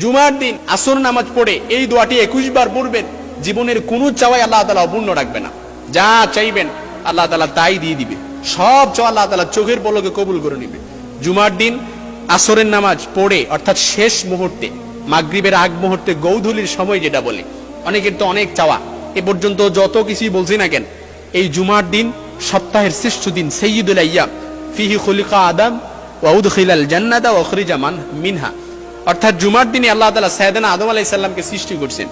জুমার দিন আসর নামাজ পড়ে এই দোয়াটি একুশ বার পড়বেন, জীবনের কোনো চাওয়াই আল্লাহ তালা অপূর্ণ রাখবে না। যা চাইবেন আল্লাহ তালা তাই দিয়ে দিবে। সব চাওয়া আল্লাহ তালা চোখের পলকে কবুল করে নিবে। জুমার দিন আসরের নামাজ পড়ে, অর্থাৎ শেষ মুহূর্তে, মাগরিবের আগ মুহূর্তে গৌধুলির সময় যেটা বলে, অনেকের তো অনেক চাওয়া। এ পর্যন্ত যত কিছুই বলছি না কেন, এই জুমার দিন সপ্তাহের শ্রেষ্ঠ দিন সৈয়দুল আইয়াম ফিহি খলিকা আদম ওয়াউদ খিলাল জান্নাদা ওখরিজা মান মিনহা। অর্থাৎ জুমার দিনে আল্লাহ তালা সায়দানা আদম আলাইসাল্লামকে সৃষ্টি করছেন।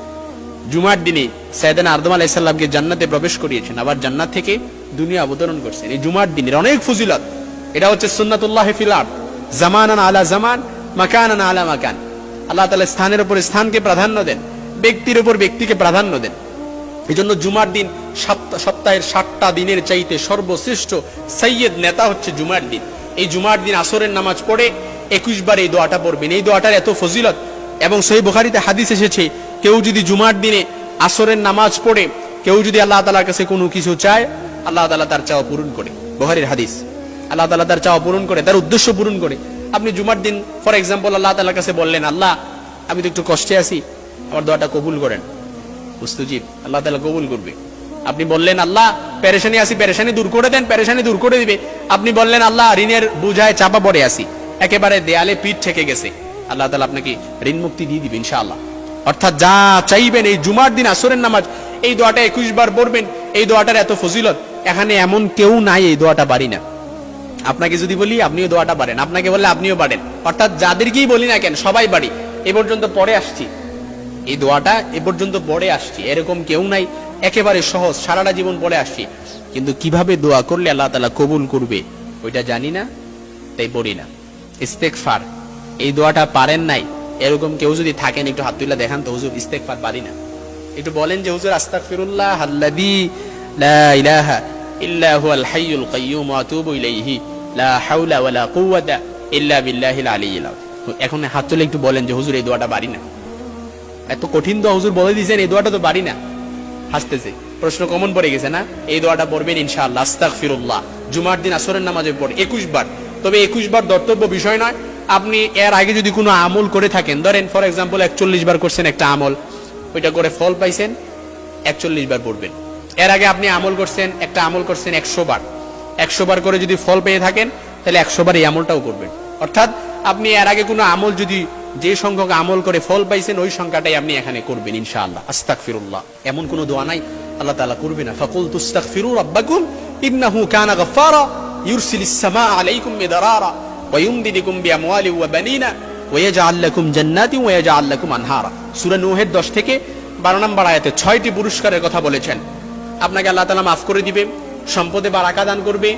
জুমার দিনে সায়দানা আদম আলাইসাল্লামকে জান্নাতে প্রবেশ করিয়েছেন, আবার জান্নাত থেকে দুনিয়া অবতরণ করছেন। এই জুমার দিনের অনেক ফজিলত। এটা হচ্ছে সুন্নাতুল্লাহ ফিল আরদ। জামানান আলা জামান, মাকানান আলা মাকান। আল্লাহ তালা স্থানের উপর স্থানকে প্রাধান্য দেন, ব্যক্তির উপর ব্যক্তিকে প্রাধান্য দেন। এই জন্য জুমার দিন সপ্তাহ- সপ্তাহের সাতটা দিনের চাইতে সর্বশ্রেষ্ঠ সৈয়দ নেতা হচ্ছে জুমার দিন। এই জুমার দিন আসরের নামাজ পড়ে একুশ বার এই দোয়াটা পড়বেন। এই দোয়াটার এত ফজিলত। এবং সেই বুখারিতে হাদিস এসেছে, কেউ যদি জুমার দিনে আসরের নামাজ পড়ে, কেউ যদি আল্লাহ তালার কাছে কোনো কিছু চায়, আল্লাহ তালা তার চাওয়া পূরণ করে। বুখারির হাদিস। আল্লাহ তালা তার চাওয়া পূরণ করে, তার উদ্দেশ্য পূরণ করে। আপনি জুমার দিন, ফর এক্সাম্পল আল্লাহ তালার কাছে বললেন, আল্লাহ, আমি তো একটু কষ্টে আছি, আমার দোয়াটা কবুল করেন। মুস্তুজিব, আল্লাহ তালা কবুল করবে। আপনি বললেন, আল্লাহ, পেরেশানি আসি পেরেশানি দূর করে দেন, পেরেশানি দূর করে দিবে। আপনি বললেন, আল্লাহ, ঋণের বুঝায় চাপা পড়ে আসি একেবারে দেয়ালে পিঠ ঠেকে গেছে। আল্লাহ তালা আপনাকে ঋণ মুক্তি দিয়ে দিবে ইনশাআল্লাহ। অর্থাৎ যা চাইবেন এই জুমার দিন আসরের নামাজ, এই দোয়াটা একুশ বার পড়বেন, এই দোয়াটার এত ফজিলত, এখানে এমন কেউ নাই এই দোয়াটা পারি না। আপনাকে যদি বলি, আপনিও দোয়াটা পারেন আপনাকে বললে আপনিও পারেন অর্থাৎ যাদেরকেই বলি না কেন, সবাই পারি এ পর্যন্ত পরে আসছি। এই দোয়াটা এ পর্যন্ত পরে আসছি। এরকম কেউ নাই, একেবারে সহজ, সারাটা জীবন পরে আসছি। কিন্তু কীভাবে দোয়া করলে আল্লাহ তালা কবুল করবে, ওইটা জানি না, তাই পড়ি না। ইস্তেকফার এই দোয়াটা পারেন নাই, এরকম কেউ যদি থাকেন, একটু হাত তুলে দেখান তো হুজুর ইস্তেকফার পারি না। একটু বলেন যে, হুজুর, আস্তাগফিরুল্লাহ আল্লাযী লা ইলাহা ইল্লা হুয়াল হাইয়ুল কাইয়্যুম ওয়া আতুবু ইলাইহি। লা হাওলা ওয়ালা কুওয়াতা ইল্লা বিল্লাহিল আলিয়্যিল আযীম। এখন হাত তুলে একটু বলেন যে, হুজুর, এই দোয়াটা পারি না। এত কঠিন দোয়া হুজুর বলে দিয়েছেন এই দোয়াটা তো পারি না। হাসতেছে। প্রশ্ন কমন পড়ে গেছে না? এই দোয়াটা পড়বেন ইনশাআল্লাহ, আস্তাগফিরুল্লাহ। জুমার দিন আসরের নামাজে পড়ে, একুশ বার। তবে একুশ বার দর্তব্য বিষয় নয়। আপনি এর আগে যদি কোনো আমল করে থাকেন, ধরেন ফর এক্সাম্পল একচল্লিশ বার করছেন একটা আমল, ওইটা করে ফল পাইছেন, একচল্লিশ বার পড়বেন। এর আগে আপনি আমল করছেন, একটা আমল করছেন একশো বার। একশো বার করে যদি ফল পেয়ে থাকেন, তাহলে একশো বার এই আমলটাও করবেন। অর্থাৎ আপনি এর আগে কোনো আমল যদি যে সংখ্যক আমল করে ফল পাইছেন, ওই সংখ্যাটাই আপনি এখানে করবেন ইনশাআল্লাহ। আস্তাগফিরুল্লাহ। এমন কোনো দোয়া নাই, আল্লাহ তালা করবে না। ফাকুল তুস্তাগফিরু রাব্বাকুম, ইন্নাহু কানা গাফফারা। সামা আলাইকুম মিদরারা ওয়ায়ুমদিদুকুম বিআমওয়ালি ওয়া বানিনা ওয়াজআল লাকুম জান্নাতিন ওয়াজআল লাকুম আনহারা সূরা নূহের 10 থেকে 12 নম্বর আয়াতে 6টি পুরস্কারের কথা বলেছেন। আপনাকে আল্লাহ তাআলা মাফ করে দিবে, সম্পদে বারাকা দান করবে,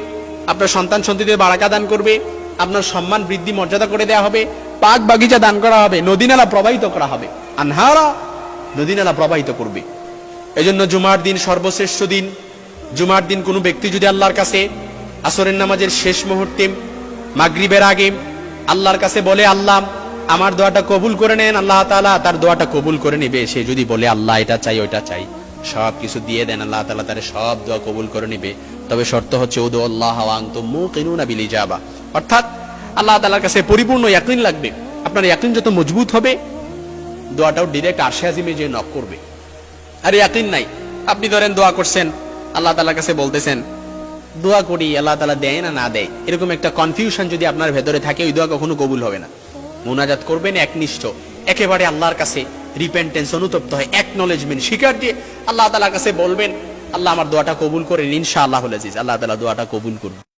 আপনার সন্তান সন্ততিদের বারাকা দান করবে, আপনার সম্মান, বৃদ্ধি, মর্যাদা করে দেওয়া হবে, পাক বাগিচা দান করা হবে নদী নালা প্রবাহিত করা হবে, আনহারা নদী নালা প্রবাহিত করবে। এজন্য জুমার দিন সর্বশ্রেষ্ঠ দিন। জুমার দিন কোনো ব্যক্তি যদি আল্লাহর কাছে আসরের নামাজের শেষ মুহূর্তে, মাগরিবের আগে আল্লাহর কাছে বলে, আল্লাহ, আমার দোয়াটা কবুল করে নেন। আল্লাহ তাআলা তার দোয়াটা কবুল করে নেবে। সে যদি বলে, আল্লাহ, এটা চাই, ওইটা চাই। সব কিছু দিয়ে দেন, আল্লাহ তাআলা তার সব দোয়া কবুল করে নেবে। তবে শর্ত হচ্ছে, উদু আল্লাহ বিল ইজাবা। অর্থাৎ আল্লাহ তাআলার কাছে পরিপূর্ণ ইয়াকিন লাগবে। আপনার ইয়াকিন যত মজবুত হবে, দোয়াটাও ডিরেক্ট আরশে আজিমে যে নক করবে। আর ইয়াকিন নাই। আপনি ধরেন দোয়া করছেন, আল্লাহ তাআলার কাছে বলতেছেন দোয়া করি, আল্লাহ তালা দেয় না না দেয়। এরকম একটা কনফিউশন যদি আপনার ভেতরে থাকে, ওই দোয়া কখনো কবুল হবে না। মোনাজাত করবেন একনিষ্ঠ। একেবারে আল্লাহর কাছে রিপেন্টেন্স অনুতপ্ত হয় একনলেজমেন্ট স্বীকার দিয়ে আল্লাহ তালার কাছে বলবেন, আল্লাহ আমার দোয়াটা কবুল করেন শাহ আল্লাহ আল্লাহ তালা দোয়াটা কবুল করুন।